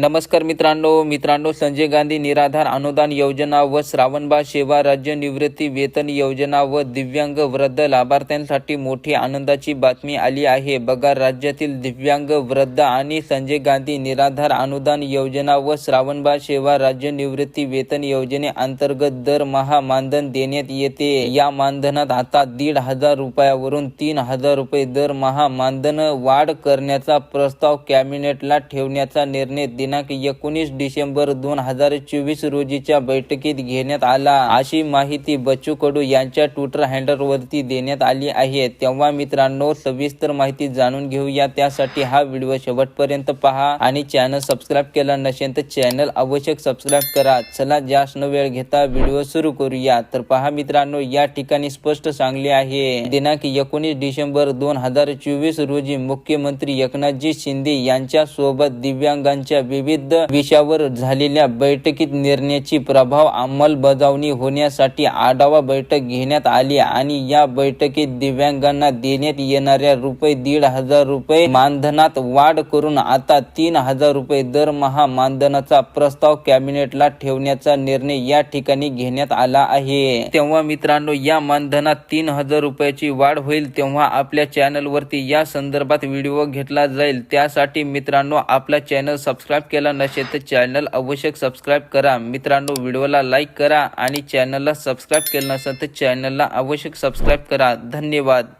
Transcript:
नमस्कार मित्रांनो मित्रांनो संजय गांधी निराधार अनुदान योजना व श्रावणबाळ सेवा राज्य निवृत्ती वेतन योजना व दिव्यांग वृद्ध लाभार्थ्यांसाठी मोठी आनंदाची बातमी आली आहे. बघा राज्यातील दिव्यांग वृद्ध आणि संजय गांधी निराधार अनुदान योजना व श्रावणबाळ सेवा राज्य निवृत्ती वेतन योजनेअंतर्गत दरमहा मानधन देण्यात येते. या मानधनात आता दीड हजार रुपयावरून तीन हजार रुपये दरमहा मानधन वाढ करण्याचा प्रस्ताव कॅबिनेटला ठेवण्याचा निर्णय दिनांक एकोणीस डिसेंबर दोन हजार चोवीस रोजीच्या बैठकीत घेण्यात आला. अशी माहिती बच्चू कडू यांच्या ट्विटर हँडलवरती देण्यात आली आहे. तेव्हा मित्रांनो सविस्तर माहिती जाणून घेऊया. त्यासाठी हा व्हिडिओ शेवटपर्यंत पहा आणि चॅनल सबस्क्राईब केला नसेल तर चॅनल आवश्यक सबस्क्राईब करा. चला जास्त न वेळ घेता व्हिडिओ सुरू करूया. तर पहा मित्रांनो या ठिकाणी स्पष्ट सांगले आहे. दिनांक एकोणीस डिसेंबर दोन हजार चोवीस रोजी मुख्यमंत्री एकनाथजी शिंदे यांच्या सोबत दिव्यांगांच्या विविध विषयावर झालेल्या बैठकीत निर्णयाची प्रभाव अंमलबजावणी होण्यासाठी आढावा बैठक घेण्यात आली आणि या बैठकीत दिव्यांगांना देण्यात येणाऱ्या रुपये दीड हजार रुपये मानधनात वाढ करून आता तीन हजार रुपये दरमहा मानधनाचा प्रस्ताव कॅबिनेटला ठेवण्याचा निर्णय या ठिकाणी घेण्यात आला आहे. तेव्हा मित्रांनो या मानधनात तीन हजार रुपयाची वाढ होईल तेव्हा आपल्या चॅनलवरती या संदर्भात व्हिडिओ घेतला जाईल. त्यासाठी मित्रांनो आपला चॅनल सबस्क्राईब केला नसेल तर चॅनल आवश्यक सबस्क्राईब करा. मित्रांनो व्हिडिओला लाईक करा आणि चॅनलला सबस्क्राईब केलं नसेल तर चॅनलला आवश्यक सबस्क्राईब करा. धन्यवाद.